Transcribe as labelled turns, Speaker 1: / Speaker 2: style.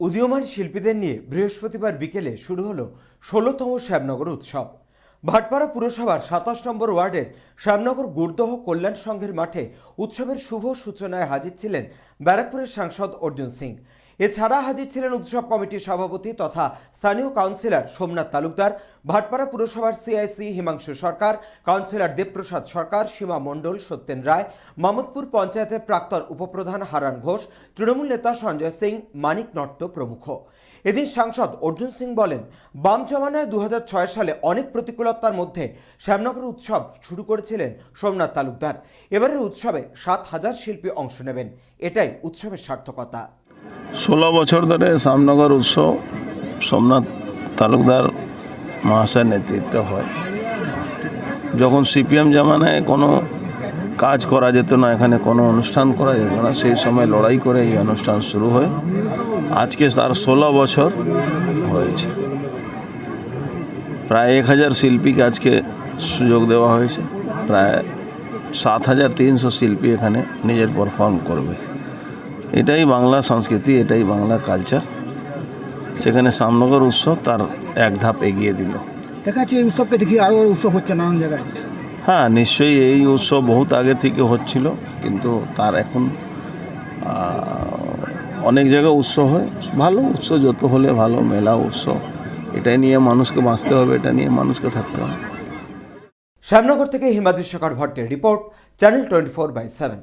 Speaker 1: উদীয়মান শিল্পীদের নিয়ে বৃহস্পতিবার বিকেলে শুরু হলো ষোলোতম শ্যামনগর উৎসব। ভাটপাড়া পুরসভার সাতাশ নম্বর ওয়ার্ডের শ্যামনগর গুরদহ কল্যাণ সংঘের মাঠে উৎসবের শুভ সূচনায় হাজির ছিলেন ব্যারাকপুরের সাংসদ অর্জুন সিং। এছাড়া হাজির ছিলেন উৎসব কমিটির সভাপতি তথা স্থানীয় কাউন্সিলর সোমনাথ তালুকদার, ভাটপাড়া পুরসভার সিআইসি হিমাংশু সরকার, কাউন্সিলর দেবপ্রসাদ সরকার, সীমা মণ্ডল, সত্যেন রায়, মামুদপুর পঞ্চায়েতের প্রাক্তন উপপ্রধান হারান ঘোষ, তৃণমূল নেতা সঞ্জয় সিং, মানিক নট্ট প্রমুখ। এদিন সাংসদ অর্জুন সিং বলেন, বাম জমানায় দু হাজার ছয় সালে অনেক প্রতিকূলতার মধ্যে শ্যামনগর উৎসব শুরু করেছিলেন সোমনাথ তালুকদার। এবারের উৎসবে সাত হাজার শিল্পী অংশ নেবেন। এটাই উৎসবের সার্থকতা।
Speaker 2: ষোলো বছর ধরে শ্যামনগর উৎসব সোমনাথ তালুকদার মহাশয়ের নেতৃত্ব হয়। যখন সিপিএম জামানায় কোনো কাজ করা যেত না, এখানে কোনো অনুষ্ঠান করা যেত না, সেই সময় লড়াই করে এই অনুষ্ঠান শুরু হয়। আজকে তার ষোলো বছর হয়েছে। প্রায় এক হাজার শিল্পীকে আজকে সুযোগ দেওয়া হয়েছে। প্রায় সাত হাজার তিনশো শিল্পী এখানে নিজের পারফর্ম করবে। এটাই বাংলা সংস্কৃতি এটাই বাংলা কালচার সেখানে সামনগর উৎসব তার এক ধাপ এগিয়ে দিল।
Speaker 3: দেখা যাচ্ছে এই উৎসবকে দেখি আরও উৎসব হচ্ছে নানান জায়গায়।
Speaker 2: হ্যাঁ নিশ্চয়ই এই উৎসব বহুত আগে থেকে হচ্ছিল কিন্তু তার এখন অনেক জায়গায় উৎসব হয়। ভালো উৎসব যত হলে ভালো মেলা উৎসব। এটাই নিয়ে মানুষকে বাঁচতে হবে এটা নিয়ে মানুষকে থাকতে হবে।
Speaker 1: শ্যামনগর থেকে Himadri Shekhar ভট্টের report channel twenty four by seven.